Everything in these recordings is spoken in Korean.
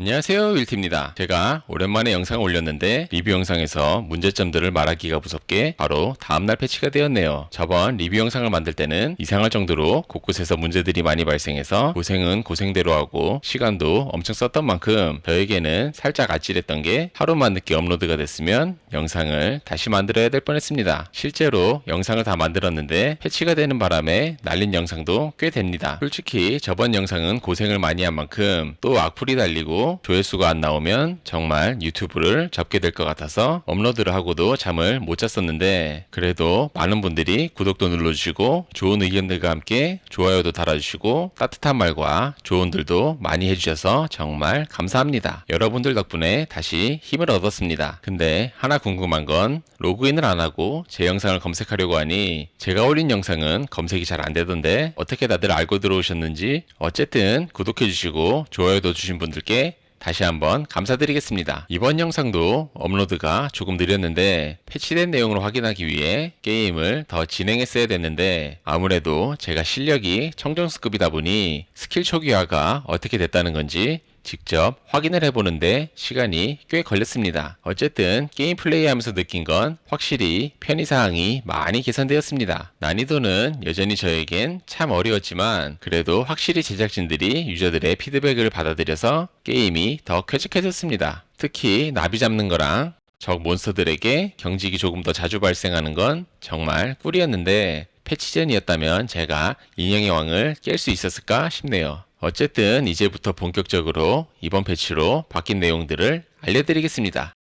안녕하세요 윌티입니다. 제가 오랜만에 영상을 올렸는데 리뷰 영상에서 문제점들을 말하기가 무섭게 바로 다음날 패치가 되었네요. 저번 리뷰 영상을 만들 때는 이상할 정도로 곳곳에서 문제들이 많이 발생해서 고생은 고생대로 하고 시간도 엄청 썼던 만큼 저에게는 살짝 아찔했던 게 하루만 늦게 업로드가 됐으면 영상을 다시 만들어야 될 뻔했습니다. 실제로 영상을 다 만들었는데 패치가 되는 바람에 날린 영상도 꽤 됩니다. 솔직히 저번 영상은 고생을 많이 한 만큼 또 악플이 달리고 조회수가 안 나오면 정말 유튜브를 접게 될 것 같아서 업로드를 하고도 잠을 못 잤었는데 그래도 많은 분들이 구독도 눌러주시고 좋은 의견들과 함께 좋아요도 달아주시고 따뜻한 말과 조언들도 많이 해주셔서 정말 감사합니다. 여러분들 덕분에 다시 힘을 얻었습니다. 근데 하나 궁금한 건 로그인을 안 하고 제 영상을 검색하려고 하니 제가 올린 영상은 검색이 잘 안 되던데 어떻게 다들 알고 들어오셨는지 어쨌든 구독해주시고 좋아요도 주신 분들께 다시 한번 감사드리겠습니다. 이번 영상도 업로드가 조금 느렸는데 패치된 내용을 확인하기 위해 게임을 더 진행했어야 됐는데 아무래도 제가 실력이 청정수급이다 보니 스킬 초기화가 어떻게 됐다는 건지 직접 확인을 해보는데 시간이 꽤 걸렸습니다. 어쨌든 게임 플레이하면서 느낀 건 확실히 편의사항이 많이 개선되었습니다. 난이도는 여전히 저에겐 참 어려웠지만 그래도 확실히 제작진들이 유저들의 피드백을 받아들여서 게임이 더 쾌적해졌습니다. 특히 나비 잡는 거랑 적 몬스터들에게 경직이 조금 더 자주 발생하는 건 정말 꿀이었는데 패치전이었다면 제가 인형의 왕을 깰 수 있었을까 싶네요. 어쨌든 이제부터 본격적으로 이번 패치로 바뀐 내용들을 알려드리겠습니다.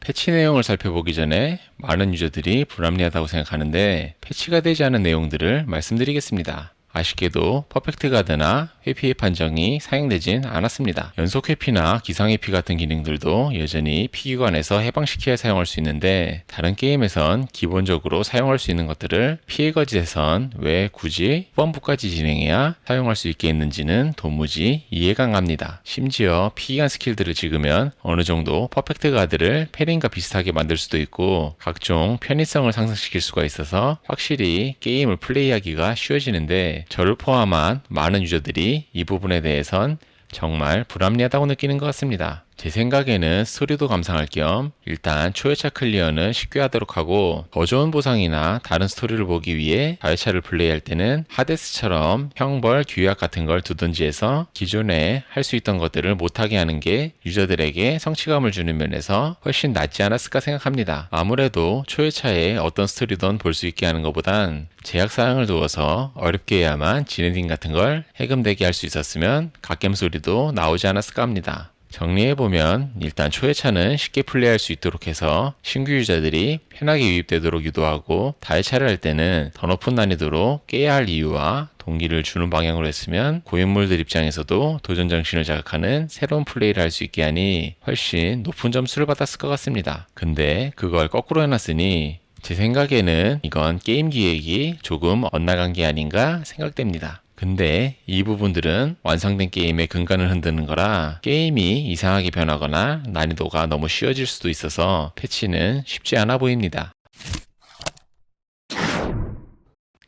패치 내용을 살펴보기 전에 많은 유저들이 불합리하다고 생각하는데 패치가 되지 않은 내용들을 말씀드리겠습니다. 아쉽게도 퍼펙트 가드나 회피의 판정이 사용되진 않았습니다. 연속 회피나 기상 회피 같은 기능들도 여전히 피기관에서 해방시켜야 사용할 수 있는데 다른 게임에선 기본적으로 사용할 수 있는 것들을 피해 거짓에선 왜 굳이 후반부까지 진행해야 사용할 수 있게 했는지는 도무지 이해가 안 갑니다. 심지어 피기관 스킬들을 찍으면 어느 정도 퍼펙트 가드를 패링과 비슷하게 만들 수도 있고 각종 편의성을 상승시킬 수가 있어서 확실히 게임을 플레이하기가 쉬워지는데 저를 포함한 많은 유저들이 이 부분에 대해선 정말 불합리하다고 느끼는 것 같습니다. 제 생각에는 스토리도 감상할 겸 일단 초회차 클리어는 쉽게 하도록 하고 더 좋은 보상이나 다른 스토리를 보기 위해 다회차를 플레이할 때는 하데스처럼 형벌, 규약 같은 걸 두든지 해서 기존에 할 수 있던 것들을 못하게 하는 게 유저들에게 성취감을 주는 면에서 훨씬 낫지 않았을까 생각합니다. 아무래도 초회차에 어떤 스토리든 볼 수 있게 하는 것보단 제약사항을 두어서 어렵게 해야만 진행딩 같은 걸 해금되게 할 수 있었으면 갓겜 소리도 나오지 않았을까 합니다. 정리해보면 일단 초회차는 쉽게 플레이할 수 있도록 해서 신규 유저들이 편하게 유입되도록 유도하고 다회차를 할 때는 더 높은 난이도로 깨야 할 이유와 동기를 주는 방향으로 했으면 고인물들 입장에서도 도전 정신을 자극하는 새로운 플레이를 할 수 있게 하니 훨씬 높은 점수를 받았을 것 같습니다. 근데 그걸 거꾸로 해놨으니 제 생각에는 이건 게임 기획이 조금 엇나간 게 아닌가 생각됩니다. 근데 이 부분들은 완성된 게임의 근간을 흔드는 거라 게임이 이상하게 변하거나 난이도가 너무 쉬워질 수도 있어서 패치는 쉽지 않아 보입니다.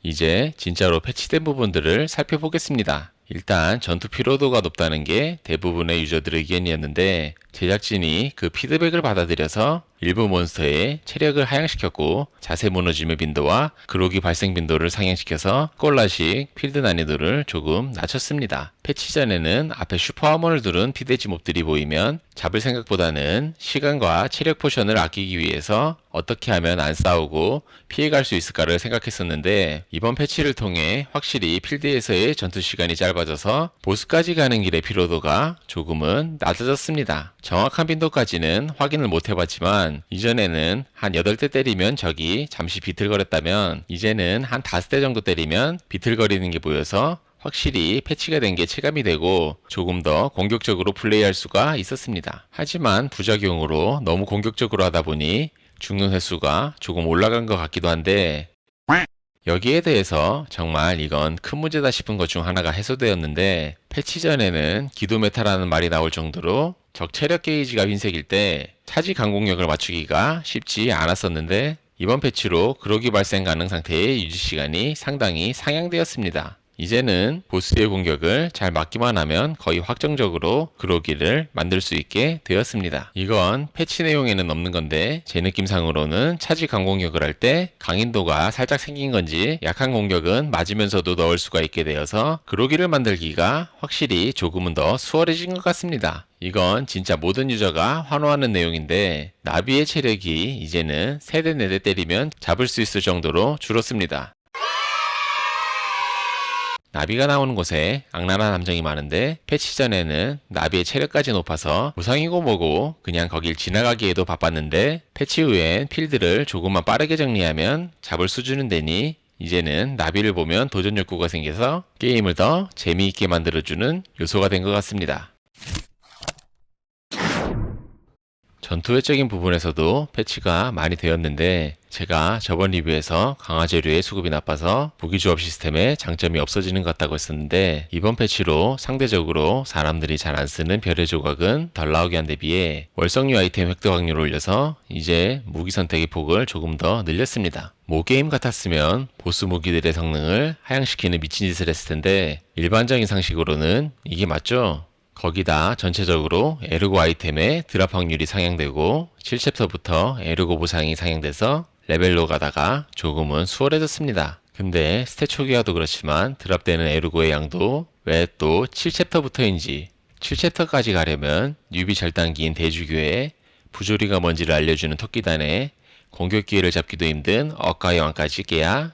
이제 진짜로 패치된 부분들을 살펴보겠습니다. 일단 전투 피로도가 높다는 게 대부분의 유저들 의견이었는데 제작진이 그 피드백을 받아들여서 일부 몬스터의 체력을 하향시켰고 자세 무너짐의 빈도와 그로기 발생 빈도를 상향시켜서 꼴라식 필드 난이도를 조금 낮췄습니다. 패치 전에는 앞에 슈퍼하몬을 두른 피대지 몹들이 보이면 잡을 생각보다는 시간과 체력 포션을 아끼기 위해서 어떻게 하면 안 싸우고 피해갈 수 있을까를 생각했었는데 이번 패치를 통해 확실히 필드에서의 전투 시간이 짧아져서 보스까지 가는 길의 피로도가 조금은 낮아졌습니다. 정확한 빈도까지는 확인을 못 해봤지만 이전에는 한 8대 때리면 적이 잠시 비틀거렸다면 이제는 한 5대 정도 때리면 비틀거리는 게 보여서 확실히 패치가 된 게 체감이 되고 조금 더 공격적으로 플레이할 수가 있었습니다. 하지만 부작용으로 너무 공격적으로 하다 보니 죽는 횟수가 조금 올라간 것 같기도 한데 여기에 대해서 정말 이건 큰 문제다 싶은 것 중 하나가 해소되었는데 패치 전에는 기도 메타라는 말이 나올 정도로 적 체력 게이지가 흰색일 때 차지 강공력을 맞추기가 쉽지 않았었는데 이번 패치로 그로기 발생 가능 상태의 유지 시간이 상당히 상향되었습니다. 이제는 보스의 공격을 잘 막기만 하면 거의 확정적으로 그로기를 만들 수 있게 되었습니다. 이건 패치 내용에는 없는 건데 제 느낌상으로는 차지 강공격을 할 때 강인도가 살짝 생긴 건지 약한 공격은 맞으면서도 넣을 수가 있게 되어서 그로기를 만들기가 확실히 조금은 더 수월해진 것 같습니다. 이건 진짜 모든 유저가 환호하는 내용인데 나비의 체력이 이제는 세대 네대 때리면 잡을 수 있을 정도로 줄었습니다. 나비가 나오는 곳에 악랄한 함정이 많은데 패치 전에는 나비의 체력까지 높아서 무상이고 뭐고 그냥 거길 지나가기에도 바빴는데 패치 후엔 필드를 조금만 빠르게 정리하면 잡을 수준은 되니 이제는 나비를 보면 도전 욕구가 생겨서 게임을 더 재미있게 만들어주는 요소가 된 것 같습니다. 전투 외적인 부분에서도 패치가 많이 되었는데 제가 저번 리뷰에서 강화 재료의 수급이 나빠서 무기 조합 시스템에 장점이 없어지는 것 같다고 했었는데 이번 패치로 상대적으로 사람들이 잘 안 쓰는 별의 조각은 덜 나오게 한데 비해 월성류 아이템 획득 확률을 올려서 이제 무기 선택의 폭을 조금 더 늘렸습니다. 모 게임 같았으면 보스 무기들의 성능을 하향시키는 미친 짓을 했을 텐데 일반적인 상식으로는 이게 맞죠? 거기다 전체적으로 에르고 아이템의 드랍 확률이 상향되고 7챕터부터 에르고 보상이 상향돼서 레벨로 가다가 조금은 수월해졌습니다. 근데 스탯 초기화도 그렇지만 드랍되는 에르고의 양도 왜 또 7챕터부터인지 7챕터까지 가려면 뉴비 절단기인 대주교에 부조리가 뭔지를 알려주는 토끼단에 공격 기회를 잡기도 힘든 억가의 왕까지 깨야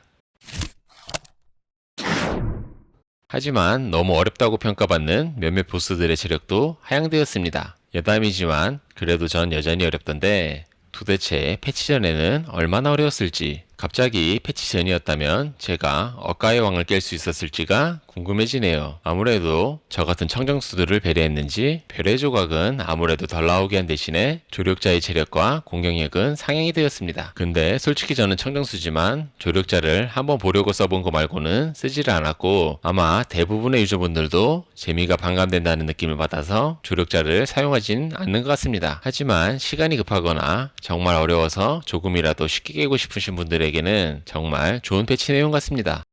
하지만 너무 어렵다고 평가받는 몇몇 보스들의 체력도 하향되었습니다. 여담이지만 그래도 전 여전히 어렵던데 도대체 패치 전에는 얼마나 어려웠을지 갑자기 패치 전이었다면 제가 억가의 왕을 깰 수 있었을지가 궁금해지네요. 아무래도 저 같은 청정수들을 배려했는지 별의 조각은 아무래도 덜 나오게 한 대신에 조력자의 체력과 공격력은 상향이 되었습니다. 근데 솔직히 저는 청정수지만 조력자를 한번 보려고 써본 거 말고는 쓰지를 않았고 아마 대부분의 유저분들도 재미가 반감된다는 느낌을 받아서 조력자를 사용하진 않는 것 같습니다. 하지만 시간이 급하거나 정말 어려워서 조금이라도 쉽게 깨고 싶으신 분들 에게는 정말 좋은 패치 내용 같습니다.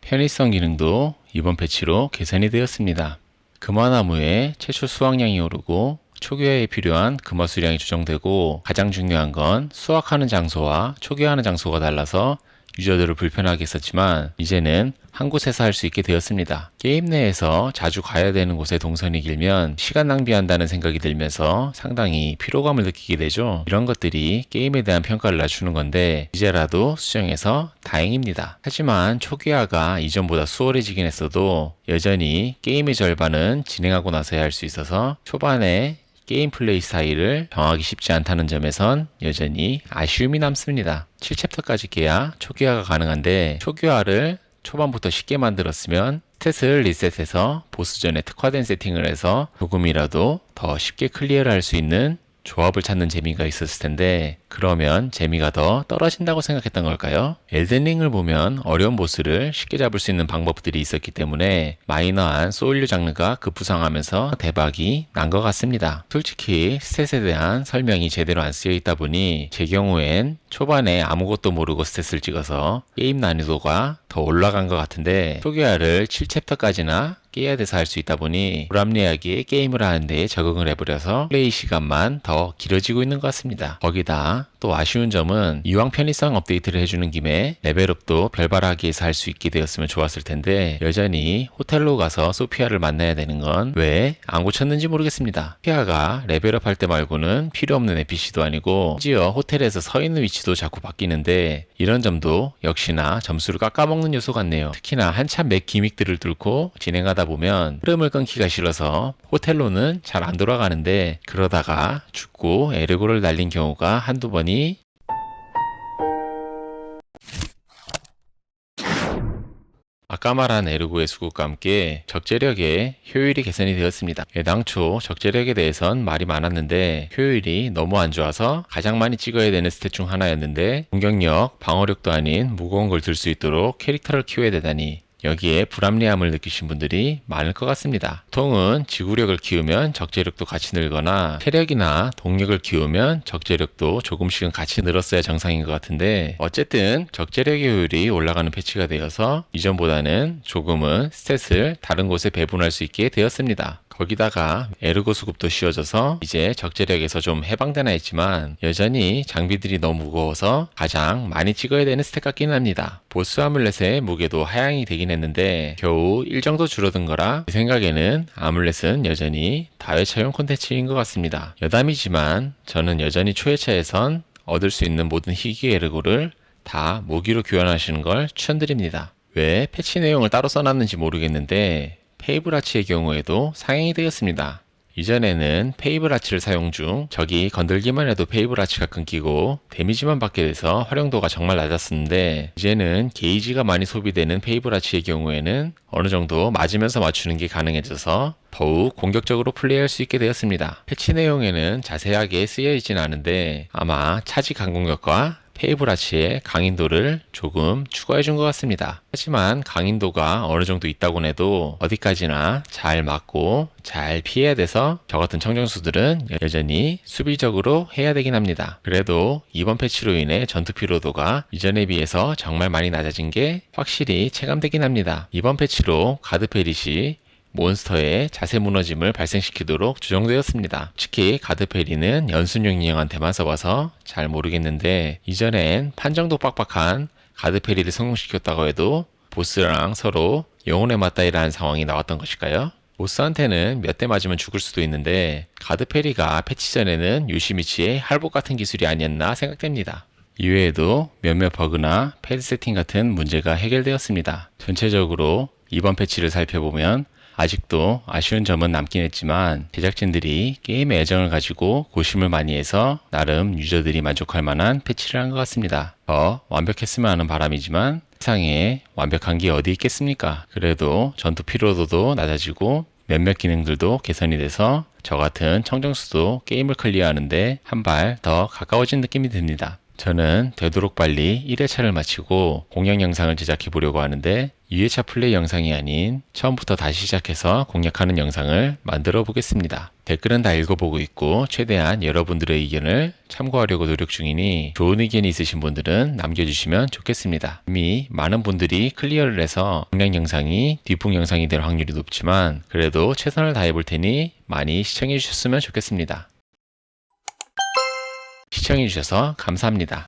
편의성 기능도 이번 패치로 개선이 되었습니다. 금화나무의 최초 수확량이 오르고 초기화에 필요한 금화 수량이 조정되고 가장 중요한 건 수확하는 장소와 초기화하는 장소가 달라서 유저들을 불편하게 했었지만 이제는 한 곳에서 할 수 있게 되었습니다. 게임 내에서 자주 가야 되는 곳에 동선이 길면 시간 낭비한다는 생각이 들면서 상당히 피로감을 느끼게 되죠. 이런 것들이 게임에 대한 평가를 낮추는 건데 이제라도 수정해서 다행입니다. 하지만 초기화가 이전보다 수월해지긴 했어도 여전히 게임의 절반은 진행하고 나서야 할 수 있어서 초반에 게임 플레이 스타일을 정하기 쉽지 않다는 점에선 여전히 아쉬움이 남습니다. 7챕터까지 깨야 초기화가 가능한데 초기화를 초반부터 쉽게 만들었으면 스탯을 리셋해서 보스전에 특화된 세팅을 해서 조금이라도 더 쉽게 클리어를 할 수 있는 조합을 찾는 재미가 있었을 텐데 그러면 재미가 더 떨어진다고 생각했던 걸까요? 엘든링을 보면 어려운 보스를 쉽게 잡을 수 있는 방법들이 있었기 때문에 마이너한 소울류 장르가 급부상하면서 대박이 난 것 같습니다. 솔직히 스탯에 대한 설명이 제대로 안 쓰여 있다 보니 제 경우엔 초반에 아무것도 모르고 스탯을 찍어서 게임 난이도가 더 올라간 것 같은데 초기화를 7챕터까지나 깨야 돼서 할 수 있다 보니 불합리하게 게임을 하는 데 적응을 해버려서 플레이 시간만 더 길어지고 있는 것 같습니다. 거기다 또 아쉬운 점은 이왕 편의성 업데이트를 해주는 김에 레벨업도 별바라기에서 할 수 있게 되었으면 좋았을 텐데 여전히 호텔로 가서 소피아를 만나야 되는 건 왜 안 고쳤는지 모르겠습니다. 소피아가 레벨업 할 때 말고는 필요 없는 NPC도 아니고 심지어 호텔에서 서 있는 위치도 자꾸 바뀌는데 이런 점도 역시나 점수를 깎아먹는 요소 같네요. 특히나 한참 맥 기믹들을 뚫고 진행하다 보면 흐름을 끊기가 싫어서 호텔로는 잘 안 돌아가는데 그러다가 죽고 에르고를 날린 경우가 한두 번이 아까 말한 에르고의 수급과 함께 적재력의 효율이 개선이 되었습니다. 애당초 적재력에 대해선 말이 많았는데 효율이 너무 안 좋아서 가장 많이 찍어야 되는 스탯 중 하나였는데 공격력, 방어력도 아닌 무거운 걸 들 수 있도록 캐릭터를 키워야 되다니 여기에 불합리함을 느끼신 분들이 많을 것 같습니다. 보통은 지구력을 키우면 적재력도 같이 늘거나 체력이나 동력을 키우면 적재력도 조금씩은 같이 늘었어야 정상인 것 같은데 어쨌든 적재력의 효율이 올라가는 패치가 되어서 이전보다는 조금은 스탯을 다른 곳에 배분할 수 있게 되었습니다. 거기다가 에르고 수급도 씌워져서 이제 적재력에서 좀 해방되나 했지만 여전히 장비들이 너무 무거워서 가장 많이 찍어야 되는 스택 같긴 합니다. 보스 아물렛의 무게도 하향이 되긴 했는데 겨우 1 정도 줄어든 거라 제 생각에는 아물렛은 여전히 다회차용 콘텐츠인 것 같습니다. 여담이지만 저는 여전히 초회차에선 얻을 수 있는 모든 희귀 에르고를 다 무기로 교환하시는 걸 추천드립니다. 왜 패치 내용을 따로 써놨는지 모르겠는데 페이블아치의 경우에도 상향이 되었습니다. 이전에는 페이블아치를 사용 중 적이 건들기만 해도 페이블아치가 끊기고 데미지만 받게 돼서 활용도가 정말 낮았었는데 이제는 게이지가 많이 소비되는 페이블아치의 경우에는 어느 정도 맞으면서 맞추는 게 가능해져서 더욱 공격적으로 플레이할 수 있게 되었습니다. 패치 내용에는 자세하게 쓰여 있진 않은데 아마 차지 강공격과 페이브라치의 강인도를 조금 추가해 준 것 같습니다. 하지만 강인도가 어느 정도 있다고 해도 어디까지나 잘 맞고 잘 피해야 돼서 저 같은 청정수들은 여전히 수비적으로 해야 되긴 합니다. 그래도 이번 패치로 인해 전투 피로도가 이전에 비해서 정말 많이 낮아진 게 확실히 체감되긴 합니다. 이번 패치로 가드 페릿이 몬스터의 자세 무너짐을 발생시키도록 조정되었습니다. 특히 가드페리는 연순용 인형한테만 써봐서 잘 모르겠는데 이전엔 판정도 빡빡한 가드페리를 성공시켰다고 해도 보스랑 서로 영혼의 맞다이라는 상황이 나왔던 것일까요? 보스한테는 몇 대 맞으면 죽을 수도 있는데 가드페리가 패치 전에는 요시미치의 할복 같은 기술이 아니었나 생각됩니다. 이외에도 몇몇 버그나 패드 세팅 같은 문제가 해결되었습니다. 전체적으로 이번 패치를 살펴보면 아직도 아쉬운 점은 남긴 했지만 제작진들이 게임에 애정을 가지고 고심을 많이 해서 나름 유저들이 만족할 만한 패치를 한 것 같습니다. 더 완벽했으면 하는 바람이지만 세상에 완벽한 게 어디 있겠습니까? 그래도 전투 피로도도 낮아지고 몇몇 기능들도 개선이 돼서 저 같은 청정수도 게임을 클리어하는데 한 발 더 가까워진 느낌이 듭니다. 저는 되도록 빨리 1회차를 마치고 공략 영상을 제작해 보려고 하는데 2회차 플레이 영상이 아닌 처음부터 다시 시작해서 공략하는 영상을 만들어 보겠습니다. 댓글은 다 읽어보고 있고 최대한 여러분들의 의견을 참고하려고 노력 중이니 좋은 의견이 있으신 분들은 남겨주시면 좋겠습니다. 이미 많은 분들이 클리어를 해서 공략 영상이 뒷북 영상이 될 확률이 높지만 그래도 최선을 다해 볼 테니 많이 시청해 주셨으면 좋겠습니다. 시청해주셔서 감사합니다.